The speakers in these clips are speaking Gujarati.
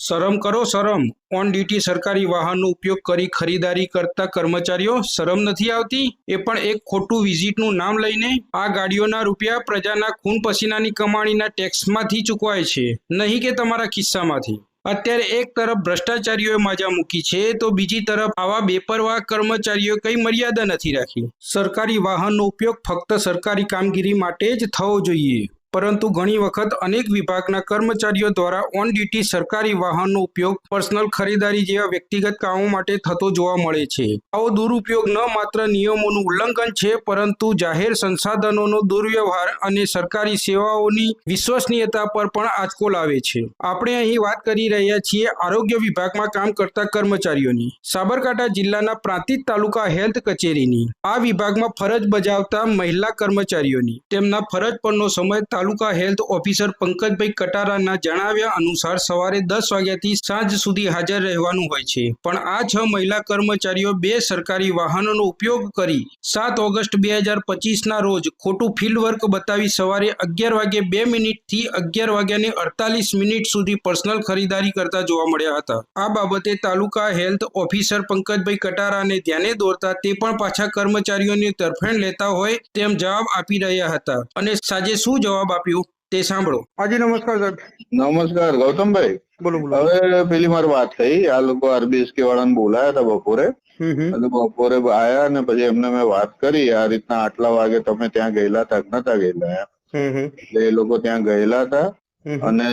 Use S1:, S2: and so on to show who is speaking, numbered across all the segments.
S1: શરમ કરો, શરમ. ઓન ડ્યુટી સરકારી વાહનનો ઉપયોગ કરી ખરીદારી કરતા કર્મચારીઓ શરમ નથી આવતી? એ પણ એક ખોટું વિઝિટનું નામ લઈને આ ગાડીઓના રૂપિયા પ્રજાના ખૂન પસીનાની કમાણીના ટેક્સમાંથી ચૂકવાય છે. નહીં કે તમારા ખિસ્સામાંથી. અત્યારે એક તરફ ભ્રષ્ટાચારીઓએ મજા મૂકી છે, તો બીજી તરફ આવા બેપરવાહ કર્મચારીઓ કઈ મર્યાદા નથી રાખી. સરકારી વાહનનો ઉપયોગ ફક્ત સરકારી કામગીરી માટે જ થવો જોઈએ. પરંતુ ઘણી વખત અનેક વિભાગના કર્મચારીઓ દ્વારા ઓન ડ્યુટી સરકારી વાહનનો ઉપયોગ પર્સનલ ખરીદારી જેવા વ્યક્તિગત કામો માટે થતો જોવા મળે છે. આવો દુરુપયોગ ન માત્ર નિયમોનું ઉલ્લંઘન છે, પરંતુ જાહેર સંસાધનોનો દુર્વ્યવહાર અને સરકારી સેવાઓની વિશ્વસનીયતા પર પણ આંચકો લાવે છે. આપણે અહીં વાત કરી રહ્યા છીએ આરોગ્ય વિભાગમાં કામ કરતા કર્મચારીઓની. સાબરકાંઠા જિલ્લાના પ્રાંતિજ તાલુકા હેલ્થ કચેરીની. આ વિભાગમાં ફરજ બજાવતા મહિલા કર્મચારીઓની. તેમના ફરજ પરનો સમય તાલુકા હેલ્થ ઓફિસર પંકજભાઈ કટારાના જણાવ્યા અનુસાર સવારે દસ વાગ્યાથી સાંજ સુધી હાજર રહેવાનું હોય છે. પણ આ છ મહિલા કર્મચારીઓ બે સરકારી વાહનોનો ઉપયોગ કરી સાત ઓગસ્ટ બે હજાર પચીસના રોજ ખોટું ફિલ્ડ વર્ક બતાવી સવારે અગિયાર વાગે બે મિનિટથી અગિયાર વાગ્યાની અડતાલીસ મિનિટ સુધી પર્સનલ ખરીદારી કરતા જોવા મળ્યા હતા. આ બાબતે તાલુકા હેલ્થ ઓફિસર પંકજભાઈ કટારાને ધ્યાને દોરતા તે પણ પાછા કર્મચારીઓની તરફેણ લેતા હોય તેમ જવાબ આપી રહ્યા હતા. અને સાજે શું જવાબ આપ્યું તે સાંભળો
S2: હાજી નમસ્કાર સાહેબ
S3: નમસ્કાર ગૌતમભાઈ
S2: બોલો બોલો
S3: હવે પેલી મારી વાત થઈ આ લોકો આરબીએસકે વાળાને બોલાયા હતા બપોરે
S2: હમ હમ.
S3: અને બપોરે આયા અને પછી એમને મેં વાત કરી આ રીતના આટલા વાગે તમે ત્યાં ગયેલા હતા કે નતા ગયેલા એમ.
S2: હમ હમ.
S3: એટલે એ લોકો ત્યાં ગયેલા હતા
S2: હમ હમ.
S3: અને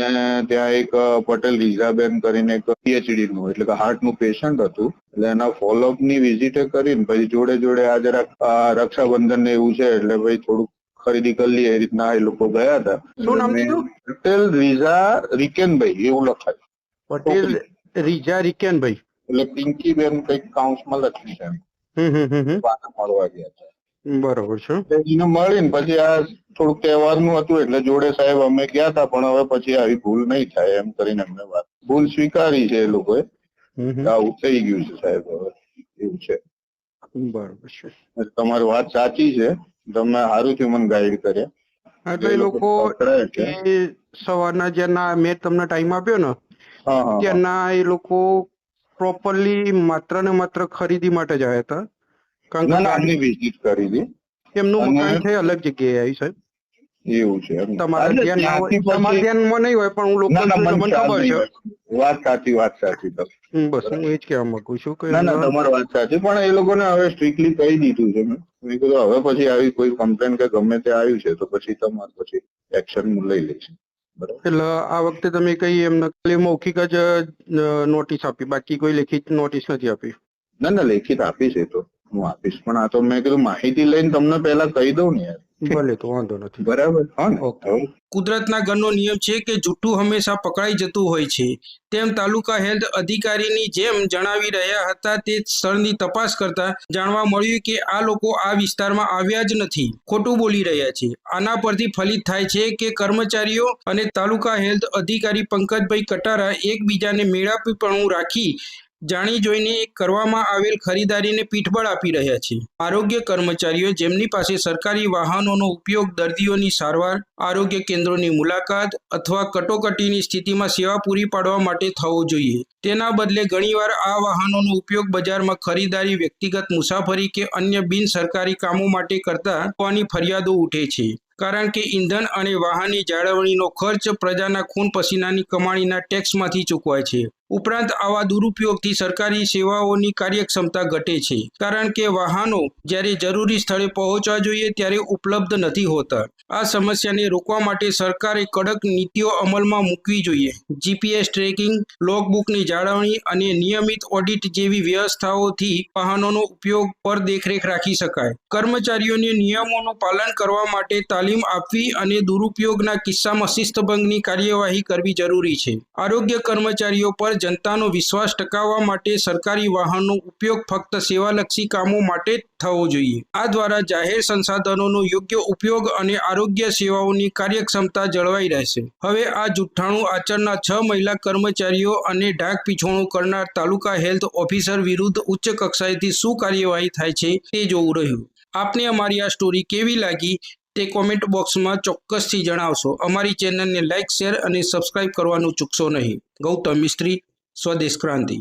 S3: ત્યાં એક અ, પટેલ રીઝાબેન કરીને એક પીએચડી નું એટલે કે હાર્ટનું પેશન્ટ હતું એટલે એના ફોલોઅપની વિઝિટે કરીને પછી જોડે જોડે આ જરાક આ રક્ષાબંધન ને એવું છે એટલે ભાઈ થોડુંક ખરીદી કરી લઈએ એ રીતના એ લોકો ગયા હતા.
S2: શું નામ કીધું?
S3: પટેલ રીઝા રિકેનભાઈ એવું લખાય.
S2: પટેલ રીઝા રિકેનભાઈ.
S3: એટલે પિંકી બેન કંઈક કાઉન્સમાં લખ્યું છે મળવા ગયા છે.
S2: બરોબર છે.
S3: એને મળીને પછી આ થોડુંક તહેવારનું હતું એટલે જોડે સાહેબ અમે ગયા હતા પણ હવે પછી આવી ભૂલ નહીં થાય એમ કરીને અમને વાત ભૂલ સ્વીકારી છે એ લોકોએ. આવું થઈ ગયું છે સાહેબ હવે એવું છે.
S2: બરોબર છે
S3: તમારી વાત સાચી છે. તમે સારું થયું મને ગાઈડ કર્યા.
S2: એટલે એ લોકો સવારના જ્યારના મેં તમને ટાઈમ આપ્યો ને ત્યારના એ લોકો પ્રોપરલી માત્ર ને માત્ર ખરીદી માટે જ આવ્યા હતા. કારણ કે
S3: વિઝિટ કરી હતી.
S2: એમનું મકાન છે અલગ જગ્યાએ આવી સાહેબ.
S3: એવું છે.
S2: તમારા ધ્યાનમાં નહીં હોય પણ હું
S3: ના મને
S2: મને ખબર છે.
S3: વાત. સાચી વાત સાચી
S2: બસ હું એ જ કહેવા માંગુ છું કે
S3: ના ના તમારી વાત સાચી પણ એ લોકોને હવે સ્ટ્રિક્ટલી કહી દીધું છે મેં. મેં કીધું હવે પછી આવી કોઈ કમ્પ્લેન કે ગમે તે આવ્યું છે તો પછી તમારે પછી એક્શન લઈ લઈશ.
S2: એટલે આ વખતે તમે કઈ એમને ખાલી મૌખિક જ નોટિસ આપી બાકી કોઈ લેખિત નોટિસ નથી આપી?
S3: ના ના લેખિત આપીશ એ તો. હું આપીશ પણ આ તો મેં કીધું માહિતી લઈને તમને પહેલા કહી દઉં ને યાર.
S2: ભલે તો વાંધો નથી.
S3: બરાબર.
S1: કુદરતના ઘરનો નિયમ છે કે જૂઠું હંમેશા પકડાઈ જતું હોય છે. તેમ તાલુકા હેલ્થ અધિકારીની જેમ જણાવી રહ્યા હતા તે સ્થળની તપાસ કરતા જાણવા મળ્યું કે આ લોકો આ વિસ્તારમાં આવ્યા જ નથી. ખોટું બોલી રહ્યા છે. આના પરથી ફલિત થાય છે કે કર્મચારીઓ અને તાલુકા હેલ્થ અધિકારી પંકજભાઈ કટારા એકબીજાને મેળાપીપણું રાખી જાણી જોઈને કરવામાં આવેલ ખરીદારીને પીઠબળ આપી રહ્યા છે. આરોગ્ય કર્મચારીઓ જેમની પાસે સરકારી વાહનોનો ઉપયોગ દર્દીઓની સારવાર, આરોગ્ય કેન્દ્રોની મુલાકાત અથવા કટોકટીની સ્થિતિમાં સેવા પૂરી પાડવા માટે થવો જોઈએ. તેના બદલે ઘણીવાર આ વાહનોનો ઉપયોગ બજારમાં ખરીદારી વ્યક્તિગત મુસાફરી કે અન્ય બિન સરકારી કામો માટે કરતા હોવાની ફરિયાદો ઉઠે છે. કારણ કે ઈંધણ અને વાહનની જાળવણીનો ખર્ચ પ્રજાના ખૂન પસીનાની કમાણીના ટેક્સમાંથી ચૂકવાય છે. ઉપરાંત આવા દુરુપયોગથી સરકારી સેવાઓની કાર્યક્ષમતા ઘટે છે. કારણ કે વાહનો જ્યારે જરૂરી સ્થળે પહોંચવા જોઈએ ત્યારે ઉપલબ્ધ નથી હોતા. આ સમસ્યાને રોકવા માટે સરકારે કડક નીતિઓ અમલમાં મૂકવી જોઈએ. જીપીએસ ટ્રેકિંગ લોગબુકની જાળવણી અને નિયમિત ઓડિટ જેવી વ્યવસ્થાઓથી વાહનોનો ઉપયોગ પર દેખરેખ રાખી શકાય. કર્મચારીઓને નિયમોનું પાલન કરવા માટે તાલીમ આપવી અને દુરુપયોગના કિસ્સામાં શિસ્તભંગની કાર્યવાહી કરવી જરૂરી છે. આરોગ્ય કર્મચારીઓ પર જનતાનો વિશ્વાસ ટકાવવા માટે સરકારી વાહનનો ઉપયોગ ફક્ત સેવાલક્ષી કામો માટે થવો જોઈએ. આ દ્વારા જાહેર સંસાધનોનો યોગ્ય ઉપયોગ અને આરોગ્ય સેવાઓની કાર્યક્ષમતા જળવાઈ રહેશે. હવે આ જુઠ્ઠાણું આચરના છ મહિલા કર્મચારીઓ અને ઢાક પીછોણું કરનાર તાલુકા હેલ્થ ઓફિસર વિરુદ્ધ ઉચ્ચ કક્ષાએથી શું કાર્યવાહી થાય છે તે જોવું રહ્યું. આપને અમારી આ સ્ટોરી કેવી લાગી? તે કોમેન્ટ બોક્સમાં ચોક્કસથી જણાવશો. અમારી ચેનલને લાઇક શેર અને સબસ્ક્રાઇબ કરવાનું ચૂકશો નહીં. ગૌતમ મિસ્ત્રી, સ્વદેશ ક્રાંતિ.